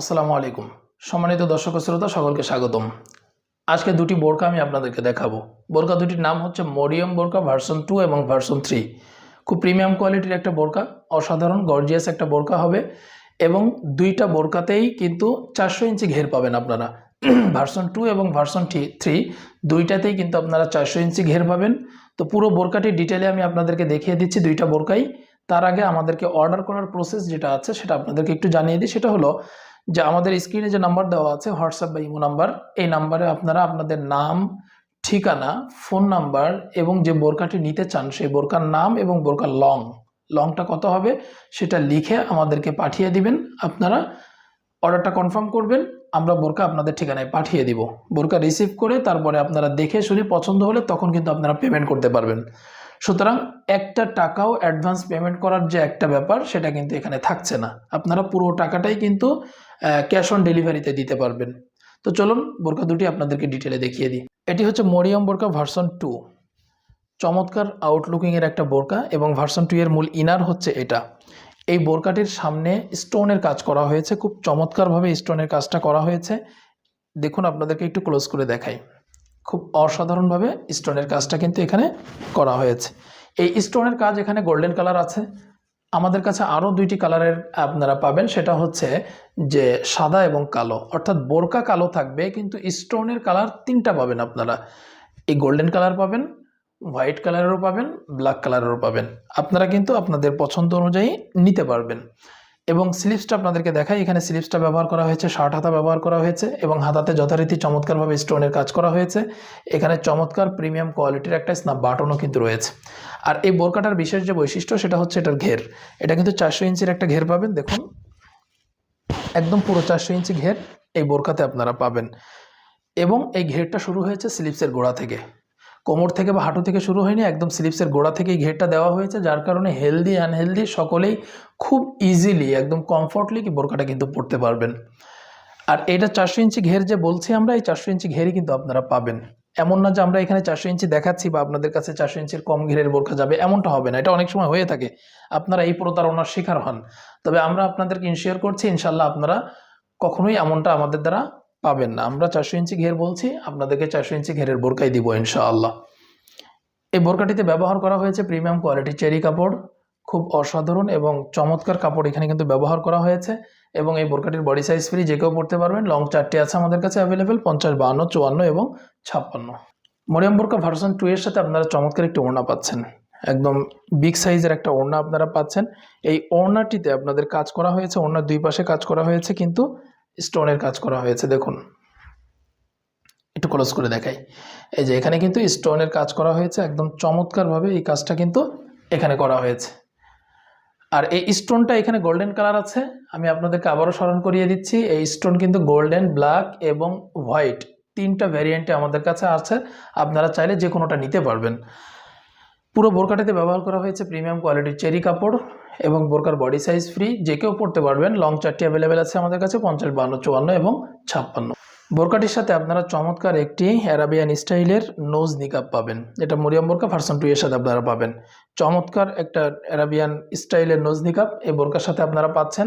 আসসালামু আলাইকুম। সম্মানিত দর্শক শ্রোতা, সকলকে স্বাগতম। আজকে দুটি বোরকা আমি আপনাদেরকে দেখাবো। বোরকা দুটির নাম হচ্ছে মরিয়ম বোরকা ভার্সন টু এবং ভার্সন থ্রি। খুব প্রিমিয়াম কোয়ালিটির একটা বোরকা, অসাধারণ, গর্জিয়াস একটা বোরকা হবে এবং দুইটা বোরকাতেই কিন্তু চারশো ইঞ্চি ঘের পাবেন আপনারা। ভার্সন টু এবং ভার্সন থ্রি দুইটাতেই কিন্তু আপনারা চারশো ইঞ্চি ঘের পাবেন। তো পুরো বোরকাটি ডিটেলে আমি আপনাদেরকে দেখিয়ে দিচ্ছি দুইটা বোরকাই। তার আগে আমাদেরকে অর্ডার করার প্রসেস যেটা আছে সেটা আপনাদেরকে একটু জানিয়ে দিই। সেটা হলো যে আমাদের স্ক্রিনে যে নাম্বার দেওয়া আছে হোয়াটসঅ্যাপ বা ইমো নাম্বার এই নাম্বারে আপনারা আপনাদের নাম, ঠিকানা ফোন নাম্বার এবং যে বোরকাটি নিতে চান, সেই বোরকার নাম এবং বোরকার লং লংটা কত হবে সেটা লিখে আমাদেরকে পাঠিয়ে দিবেন। আপনারা অর্ডারটা কনফার্ম করবেন, আমরা বোরকা আপনাদের ঠিকানায় পাঠিয়ে দিব। বোরকা রিসিভ করে তারপরে আপনারা দেখে শুনে পছন্দ হলে তখন কিন্তু আপনারা পেমেন্ট করতে পারবেন। সুতরাং একটা টাকাও অ্যাডভান্স পেমেন্ট করার যে একটা ব্যাপার, সেটা কিন্তু এখানে থাকছে না। আপনারা পুরো টাকাটাই কিন্তু ক্যাশ অন ডেলিভারিতে দিতে পারবেন। তো চলুন বোরকা দুটি আপনাদেরকে ডিটেলে দেখিয়ে দিই। এটি হচ্ছে মরিয়াম বোরকা ভার্সন টু চমৎকার আউটলুকিংয়ের একটা বোরকা এবং ভার্সন টু এর মূল ইনার হচ্ছে এটা। এই বোরকাটির সামনে স্টোনের কাজ করা হয়েছে। খুব চমৎকারভাবে স্টোনের কাজটা করা হয়েছে। দেখুন, আপনাদেরকে একটু ক্লোজ করে দেখাই। খুব অসাধারণভাবে স্টোনের কাজটা কিন্তু এখানে করা হয়েছে। এই স্টোনের কাজ এখানে গোল্ডেন কালার আছে। আমাদের কাছে আরও দুইটি কালারের আপনারা পাবেন। সেটা হচ্ছে যে সাদা এবং কালো। অর্থাৎ বোরকা কালো থাকবে, কিন্তু স্টোনের কালার তিনটা পাবেন আপনারা। এই গোল্ডেন কালার পাবেন, হোয়াইট কালারেরও পাবেন, ব্ল্যাক কালারেরও পাবেন। আপনারা কিন্তু আপনাদের পছন্দ অনুযায়ী নিতে পারবেন। এবং স্লিপসটা আপনাদেরকে দেখাই, এখানে স্লিপসটা ব্যবহার করা হয়েছে শার্ট হাতা ব্যবহার করা হয়েছে এবং হাতাতে যথারীতি চমৎকারভাবে স্টোনের কাজ করা হয়েছে। এখানে চমৎকার প্রিমিয়াম কোয়ালিটির একটা স্ন্যাপ বাটনও কিন্তু রয়েছে। আর এই বোরকাটার বিশেষ যে বৈশিষ্ট্য, সেটা হচ্ছে এটার ঘের। এটা কিন্তু চারশো ইঞ্চির একটা ঘের পাবেন, দেখুন। একদম পুরো চারশো ইঞ্চি ঘের এই বোরকাতে আপনারা পাবেন। এবং এই ঘেরটা শুরু হয়েছে স্লিপসের গোড়া থেকে। কোমর থেকে বা হাঁটু থেকে শুরু হয়নি, একদম স্লিপসের গোড়া থেকে এই ঘেরটা দেওয়া হয়েছে, যার কারণে হেলদি আনহেলদি সকলেই খুব ইজিলি একদম কমফর্টলি কি বোরকাটা কিন্তু পরতে পারবেন। আর এটা চারশো ইঞ্চি ঘের যে বলছি আমরা, এই চারশো ইঞ্চি ঘেরই কিন্তু আপনারা পাবেন। এমন না যে আমরা এখানে চারশো ইঞ্চি দেখাচ্ছি বা আপনাদের কাছে চারশো ইঞ্চির কম ঘেরের বোরখা যাবে, এমনটা হবে না। এটা অনেক সময় হয়ে থাকে, আপনারা এই প্রতারণার শিকার হন। তবে আমরা আপনাদেরকে ইনশিওর করছি ইনশাল্লাহ আপনারা কখনোই এমনটা আমাদের দ্বারা পাবেন না। আমরা চারশো ইঞ্চি ঘের বলছি, আপনাদেরকে চারশো ইঞ্চি ঘেরের বোরকাই দিব ইনশাআল্লাহ। এই বোরকাটিতে ব্যবহার করা হয়েছে প্রিমিয়াম কোয়ালিটি চেরি কাপড়, খুব অসাধারণ এবং চমৎকার কাপড় এখানে কিন্তু ব্যবহার করা হয়েছে এবং এই বোরকাটির বডি সাইজ ফ্রি যে কেউ পড়তে পারবেন লং চারটি আছে আমাদের কাছে অ্যাভেলেবেল পঞ্চাশ, বাহান্ন, চুয়ান্ন এবং ছাপ্পান্ন। মরিয়াম বোরকা ভার্সন টু এর সাথে আপনারা চমৎকার একটি ওড়না পাচ্ছেন। একদম বিগ সাইজের একটা ওড়না আপনারা পাচ্ছেন। এই ওড়নাটিতে আপনাদের কাজ করা হয়েছে, ওড়নার দুই পাশে কাজ করা হয়েছে কিন্তু স্টোনের কাজ করা হয়েছে, দেখুন। একটু ক্লোজ করে দেখাই। এই যে, এখানে কিন্তু স্টোনের কাজ করা হয়েছে, একদম চমৎকারভাবে এই কাজটা কিন্তু এখানে করা হয়েছে। আর এই স্টোনটা এখানে গোল্ডেন কালার আছে, আমি আপনাদেরকে আবারও স্মরণ করিয়ে দিচ্ছি, এই স্টোন কিন্তু গোল্ডেন ব্ল্যাক এবং হোয়াইট তিনটা ভ্যারিয়েন্টে আমাদের কাছে আছে, আপনারা চাইলে যে কোনোটা নিতে পারবেন। পুরো বোরকাটিতে ব্যবহার করা হয়েছে প্রিমিয়াম কোয়ালিটির চেরি কাপড়। এবং বোরকার বডি সাইজ ফ্রি যে কেউ পড়তে পারবেন লং চারটি অ্যাভেলেবেল আছে আমাদের কাছে, পঞ্চাশ, বান্ন, চুয়ান্ন এবং ছাপ্পান্ন। বোরকাটির সাথে আপনারা চমৎকার একটি অ্যারাবিয়ান স্টাইলের নোজ নিকাপ পাবেন। এটা মরিয়াম বোরকা ভার্সন টু এর সাথে আপনারা পাবেন। চমৎকার একটা অ্যারাবিয়ান স্টাইলের নোজ নিকাপ এই বোরকার সাথে আপনারা পাচ্ছেন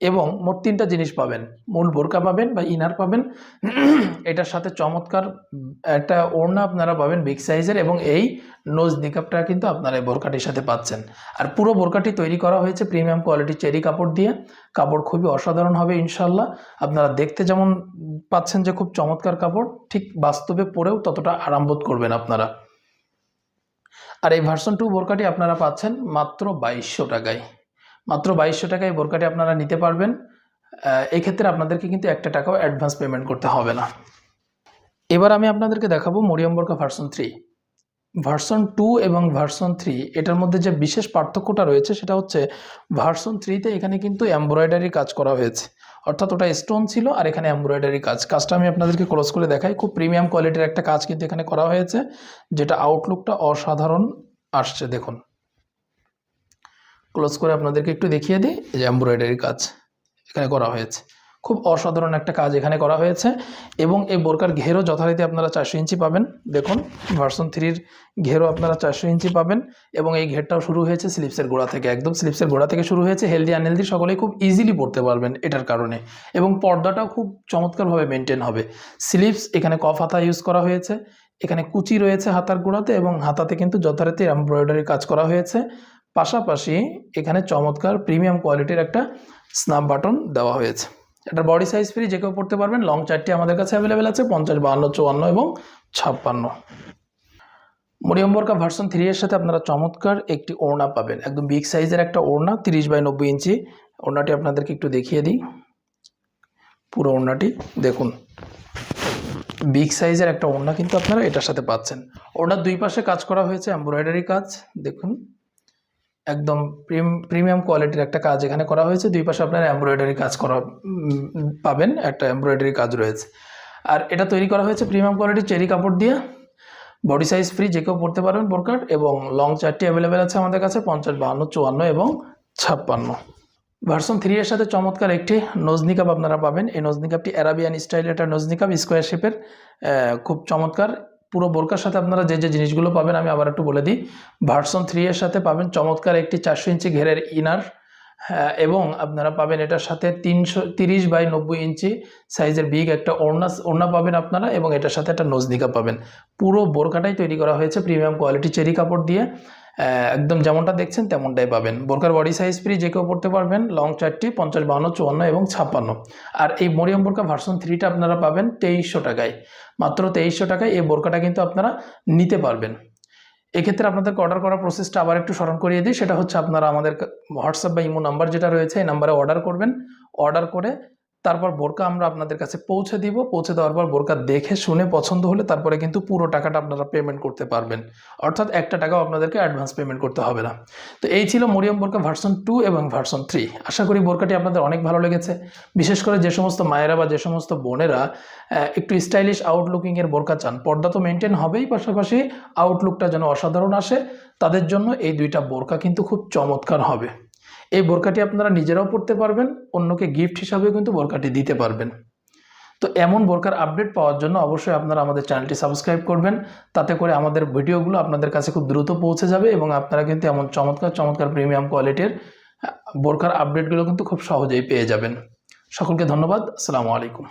এবং মোট তিনটা জিনিস পাবেন। মূল বোরকা পাবেন বা ইনার পাবেন। এটার সাথে চমৎকার, একটা ওড়না আপনারা পাবেন বিগ সাইজের এবং এই নোজ নিকাপটা কিন্তু আপনারা এই বোরকাটির সাথে পাচ্ছেন। আর পুরো বোরকাটি তৈরি করা হয়েছে প্রিমিয়াম কোয়ালিটির চেরি কাপড় দিয়ে। কাপড় খুবই অসাধারণ হবে ইনশাল্লাহ আপনারা দেখতে যেমন পাচ্ছেন যে খুব চমৎকার কাপড়, ঠিক বাস্তবে পরেও ততটা আরামবোধ করবেন আপনারা। আর এই ভার্সন টু বোরকাটি আপনারা পাচ্ছেন মাত্র বাইশশো টাকায়। মাত্র বাইশশো টাকায় বোরকাটি আপনারা নিতে পারবেন। এই ক্ষেত্রে আপনাদেরকে কিন্তু একটা টাকাও অ্যাডভান্স পেমেন্ট করতে হবে না। এবার আমি আপনাদেরকে দেখাবো মরিয়াম বোরকা ভার্সন থ্রি ভার্সন টু এবং ভার্সন থ্রি এটার মধ্যে যে বিশেষ পার্থক্যটা রয়েছে সেটা হচ্ছে ভার্সন থ্রিতে এখানে কিন্তু এমব্রয়ডারি কাজ করা হয়েছে। অর্থাৎ ওটা স্টোন ছিল আর এখানে এমব্রয়ডারি কাজ। কাজটা আমি আপনাদেরকে ক্লোজ করে দেখাই। খুব প্রিমিয়াম কোয়ালিটির একটা কাজ কিন্তু এখানে করা হয়েছে, যেটা আউটলুকটা অসাধারণ আসছে, দেখুন। ক্লোজ করে আপনাদেরকে একটু দেখিয়ে দিই, এই যে এমব্রয়ডারি কাজ এখানে করা হয়েছে। খুব অসাধারণ একটা কাজ এখানে করা হয়েছে এবং এই বোরকার ঘেরও যথারীতি আপনারা চারশো ইঞ্চি পাবেন। দেখুন ভার্সন থ্রির ঘেরও আপনারা চারশো ইঞ্চি পাবেন এবং এই ঘেরটাও শুরু হয়েছে স্লিপসের গোড়া থেকে। একদম স্লিপসের গোড়া থেকে শুরু হয়েছে হেলদি আনহেলদি সকলেই খুব ইজিলি পড়তে পারবেন এটার কারণে। এবং পর্দাটাও খুব চমৎকারভাবে মেনটেন হবে। স্লিপস এখানে কফ হাতা ইউজ করা হয়েছে, এখানে কুচি রয়েছে হাতার গোড়াতে এবং হাতাতে কিন্তু যথারীতি এমব্রয়ডারি কাজ করা হয়েছে। পাশাপাশি এখানে চমৎকার প্রিমিয়াম কোয়ালিটির একটা স্ন্যাপ বাটন দেওয়া হয়েছে। এটার বডি সাইজ ফ্রি যে কেউ পড়তে পারবেন লং চারটি আমাদের কাছে অ্যাভেলেবেল আছে, পঞ্চাশ বাহান্ন, চুয়ান্ন এবং ছাপ্পান্ন। মরিয়ম বোরকা ভার্সন থ্রি এর সাথে আপনারা চমৎকার একটি ওড়না পাবেন। একদম বিগ সাইজের একটা ওড়না, তিরিশ বাই নব্বই ইঞ্চি। ওড়নাটি আপনাদেরকে একটু দেখিয়ে দিই। পুরো ওড়নাটি দেখুন। বিগ সাইজের একটা ওড়না কিন্তু আপনারা এটার সাথে পাচ্ছেন। ওড়নার দুই পাশে কাজ করা হয়েছে এমব্রয়ডারি কাজ, দেখুন। একদম প্রিমিয়াম কোয়ালিটির একটা কাজ এখানে করা হয়েছে। দুই পাশে আপনারা এমব্রয়ডারি কাজ করা পাবেন, একটা এমব্রয়ডারি কাজ রয়েছে। আর এটা তৈরি করা হয়েছে প্রিমিয়াম কোয়ালিটির চেরি কাপড় দিয়ে। বডি সাইজ ফ্রি, যে কেউ পড়তে পারবেন বোরকার, এবং লং চারটি অ্যাভেলেবেল আছে আমাদের কাছে, পঞ্চাশ, বাহান্ন, চুয়ান্ন এবং ছাপ্পান্ন। ভার্সন থ্রি এর সাথে চমৎকার একটি নজনিকাপ আপনারা পাবেন। এই নজনিকাপটি অ্যারাবিয়ান স্টাইলের একটা নজনিকাপ স্কোয়ার শেপের খুব চমৎকার। পুরো বোরকার সাথে আপনারা যে যে জিনিসগুলো পাবেন আমি আবার একটু বলে দিই। ভার্সন থ্রি এর সাথে পাবেন চমৎকার একটি চারশো ইঞ্চি ঘেরের ইনার হ্যাঁ, এবং আপনারা পাবেন এটার সাথে তিনশো তিরিশ বাই নব্বই ইঞ্চি সাইজের বিগ একটা ওড়না ওড়না পাবেন আপনারা এবং এটার সাথে একটা নজদিকা পাবেন। পুরো বোরকাটাই তৈরি করা হয়েছে প্রিমিয়াম কোয়ালিটি চেরি কাপড় দিয়ে। একদম যেমনটা দেখছেন তেমনটাই পাবেন। বোরকার বডি সাইজ ফ্রি যে কেউ পড়তে পারবেন লং চারটি পঞ্চাশ বাহান্ন চুয়ান্ন এবং ছাপ্পান্ন। আর এই মরিয়ম বোরকা ভার্সন থ্রিটা আপনারা পাবেন তেইশশো টাকায়। মাত্র তেইশশো টাকায় এই বোরকাটা কিন্তু আপনারা নিতে পারবেন। এক্ষেত্রে আপনাদেরকে অর্ডার করার প্রসেসটা আবার একটু স্মরণ করিয়ে দিই। সেটা হচ্ছে আপনারা আমাদের হোয়াটসঅ্যাপ বা ইমো নাম্বার যেটা রয়েছে, এই নাম্বারে অর্ডার করবেন। অর্ডার করে তারপর বোরকা আমরা আপনাদের কাছে পৌঁছে দিব। পৌঁছে দেওয়ার পর বোরকা দেখে শুনে পছন্দ হলে তারপরে কিন্তু পুরো টাকাটা আপনারা পেমেন্ট করতে পারবেন। অর্থাৎ একটা টাকাও আপনাদেরকে অ্যাডভান্স পেমেন্ট করতে হবে না। তো এই ছিল মরিয়ম বোরকা ভার্সন টু এবং ভার্সন থ্রি আশা করি বোরকাটি আপনাদের অনেক ভালো লেগেছে। বিশেষ করে যে সমস্ত মায়েরা বা যে সমস্ত বোনেরা একটু স্টাইলিশ আউটলুকিংয়ের বোরকা চান, পর্দা তো মেনটেন হবেই, পাশাপাশি আউটলুকটা যেন অসাধারণ আসে, তাদের জন্য এই দুইটা বোরকা কিন্তু খুব চমৎকার হবে। এই বোরকাটি আপনারা নিজেরাও পড়তে পারবেন, অন্যকে গিফট হিসাবেও কিন্তু বোরকাটি দিতে পারবেন। তো এমন বোরকার আপডেট পাওয়ার জন্য অবশ্যই আপনারা আমাদের চ্যানেলটি সাবস্ক্রাইব করবেন, তাতে করে আমাদের ভিডিওগুলো আপনাদের কাছে খুব দ্রুত পৌঁছে যাবে এবং আপনারা কিন্তু এমন চমৎকার চমৎকার প্রিমিয়াম কোয়ালিটির বোরকার আপডেটগুলো কিন্তু খুব সহজেই পেয়ে যাবেন। সকলকে ধন্যবাদ, আসসালামু আলাইকুম।